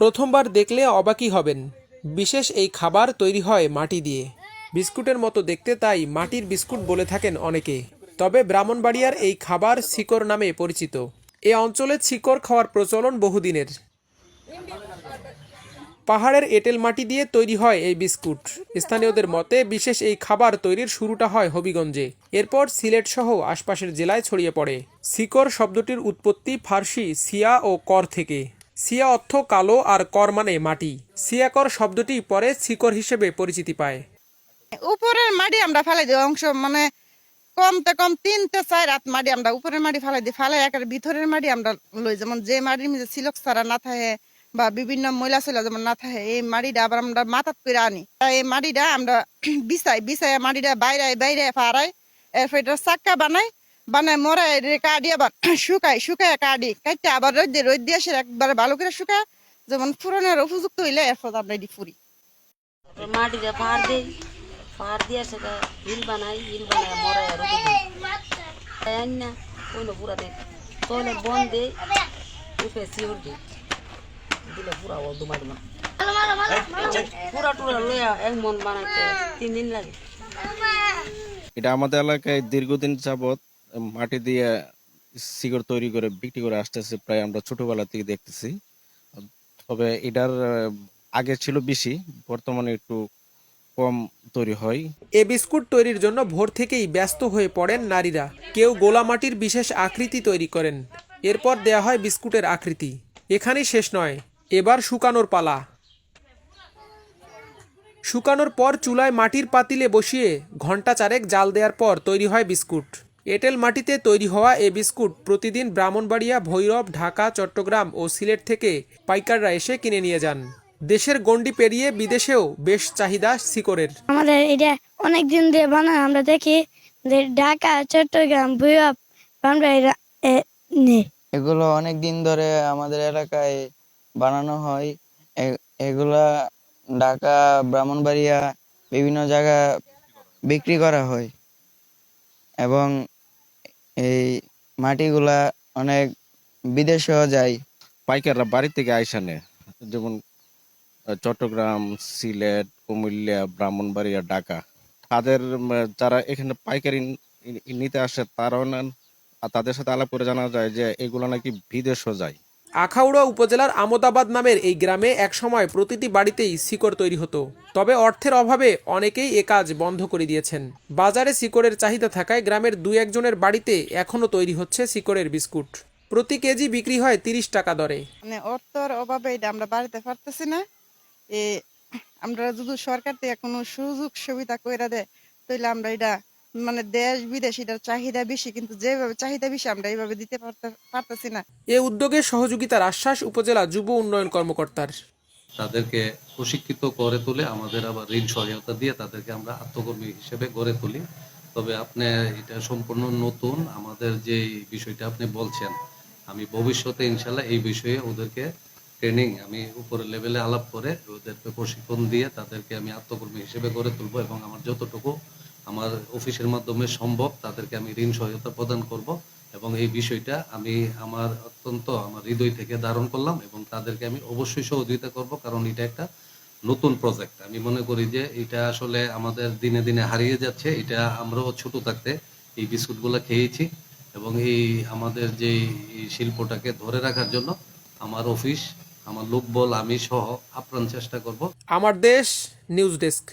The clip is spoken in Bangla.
প্রথমবার দেখলে অবাকই হবেন। বিশেষ এই খাবার তৈরি হয় মাটি দিয়ে। বিস্কুটের মতো দেখতে তাই মাটির বিস্কুট বলে থাকেন অনেকে। তবে ব্রাহ্মণবাড়িয়ার এই খাবার শিকড় নামে পরিচিত। এ অঞ্চলে শিকড় খাওয়ার প্রচলন বহুদিনের। পাহাড়ের এঁটেল মাটি দিয়ে তৈরি হয় এই বিস্কুট। স্থানীয়দের মতে বিশেষ এই খাবার তৈরির শুরুটা হয় হবিগঞ্জে। এরপর সিলেট সহ আশপাশের জেলায় ছড়িয়ে পড়ে। সিকর শব্দটির উৎপত্তি ফার্সি সিয়া ও কর থেকে। সিয়া অর্থ কালো আর কর মানে মাটি। সিয়াকর শব্দটি পরে সিকর হিসেবে পরিচিতি পায়। উপরের মাটি আমরা ফেলে দিই, অংশ মানে কমতে কম তিনতে চার রাত মাটি আমরা উপরের মাটি ফেলাই দিই, ফেলাই একের ভিতরের মাটি আমরা লই, যেমন যে মাটির মধ্যে সিলক ছাড়া না থাকে বা বিভিন্ন ময়লা সইলা যেমন না থাকে, এই মাটিটা আবার আমরা মাথাত করে আনি। এই মাটিটা আমরা বিছাই বিছাই মাটিটা বাইরে বাইরে ফাড়াই, এরপর এটা চাক্কা বানাই বানাই মরে রে কাটি আবার শুকাই শুকাই কাটি কাটতে আবার রোদ দিয়ে রোদ দিয়ে সে একবারে ভালো করে শুকায়। যেমন ফুরনের উপযুক্ত হইলে এরপর আমরা এটি ফুরি। মাটিতে পাহাড় দেই পাহাড় দিয়ে সেটা হিল বানাই হিল বানাই মরাই আর রুটি দিই না কইলো পুরা দে তলে বন দে উপে শিওর দে দিলে পুরা ও দুমা দুমা পুরা টুরা লইয়া এক মন বানাইতে তিন দিন লাগে। এটা আমাদের এলাকায় দীর্ঘদিন যাবৎ মাটি দিয়ে শিকড় তৈরি করে বিক্রি করে আসতেছে, প্রায় আমরা ছোটবেলা থেকে দেখতেছি। তবে এটার আগে ছিল বেশি, বর্তমানে একটু কম তৈরি হয়। এ বিস্কুট তৈরির জন্য ভোর থেকেই ব্যস্ত হয়ে পড়েন নারীরা। কেউ গোলামাটির বিশেষ আকৃতি তৈরি করেন। এরপর দেয়া হয় বিস্কুটের আকৃতি। এখানেই শেষ নয়, এবার শুকানোর পালা। শুকানোর পর চুলায় মাটির পাতিলে বসিয়ে ঘণ্টা চারেক জাল দেওয়ার পর তৈরি হয় বিস্কুট। এঁটেল মাটিতে তৈরি হওয়া এ বিস্কুট প্রতিদিন ব্রাহ্মণবাড়িয়া ভৈরব ঢাকা চট্টগ্রাম ও সিলেট থেকে পাইকাররা এসে কিনে নিয়ে যান। দেশের গণ্ডি পেরিয়ে বিদেশেও বেশ চাহিদা শিকড়ের। আমাদের এটা অনেক দিন দিয়ে বানায় আমরা দেখি যে ঢাকা চট্টগ্রাম ভৈরব আমরা এরা এগুলো অনেক দিন ধরে আমাদের এলাকায় বানানো হয়। এ- এগুলা ঢাকা ব্রাহ্মণবাড়িয়া বিভিন্ন জায়গা বিক্রি করা হয়। এবং এই মাটিগুলা অনেক বিদেশেও যায়। পাইকাররা বাড়ি থেকে আইসা যেমন চট্টগ্রাম, সিলেট, কুমিল্লা, ব্রাহ্মণবাড়িয়া, ঢাকা। তাদের যারা এখানে পাইকারি নিতে আসে, তারাও আর তাদের সাথে আলাপ করে জানা যায় যে, এগুলো নাকি বিদেশও যায়। আখাউড়া উপজেলার আমদাবাদ নামের এই গ্রামে একসময় প্রতিটি বাড়িতেই শিকড় তৈরি হতো। তবে অর্থের অভাবে অনেকেই এ কাজ বন্ধ করে দিয়েছেন। বাজারে শিকড়ের চাহিদা থাকায় গ্রামের দু একজনের বাড়িতে এখনও তৈরি হচ্ছে শিকড়ের বিস্কুট। প্রতি কেজি বিক্রি হয় তিরিশ টাকা দরে। মানে অর্থর অভাবে এটা আমরা বাড়িতে পারতেছি না। এ, আমরা যদি সরকার থেকে কোনো সুযোগ সুবিধা কইরা দেয় তাহলে আমরা এটা মানে দেশ বিদেশ এটার চাহিদা বেশি কিন্তু যেভাবে চাহিদা বেশি আমরা এইভাবে দিতে পারতেছি না। এ উদ্যোগে সহযোগিতার আশ্বাস উপজেলা যুব উন্নয়ন কর্মকর্তার। তাদেরকে প্রশিক্ষিত করে তুলে আমাদের আবার ঋণ সহায়তা দিয়ে তাদেরকে আমরা আত্মকর্মী হিসেবে গড়ে তুলি। তবে আপনি এটা সম্পূর্ণ নতুন আমাদের যে বিষয়টা আপনি বলছেন আমি ভবিষ্যতে ইনশাল্লাহ এই বিষয়ে ওদেরকে ট্রেনিং আমি উপরের লেভেলে আলাপ করে ওদেরকে প্রশিক্ষণ দিয়ে তাদেরকে আমি আত্মকর্মী হিসেবে গড়ে তুলবো এবং আমার যতটুকু আমার অফিসের মাধ্যমে সম্ভব, তাদেরকে আমি ঋণ সহায়তা প্রদান করব এবং এই বিষয়টা আমি আমার অত্যন্ত, আমার হৃদয় থেকে ধারণ করলাম এবং তাদেরকে আমি অবশ্যই সহযোগিতা করব কারণ এটা একটা নতুন প্রজেক্ট আমি মনে করি যে এটা আসলে আমাদের দিনে দিনে হারিয়ে যাচ্ছে, এটা আমরাও ছোট থাকতে এই বিস্কুটগুলো খেয়েছি এবং এই আমাদের যে শিল্পটাকে ধরে রাখার জন্য আমার অফিস, আমার লোকবল, আমি সহ আপ্রাণ চেষ্টা করব। আমার দেশ, নিউজ ডেস্ক।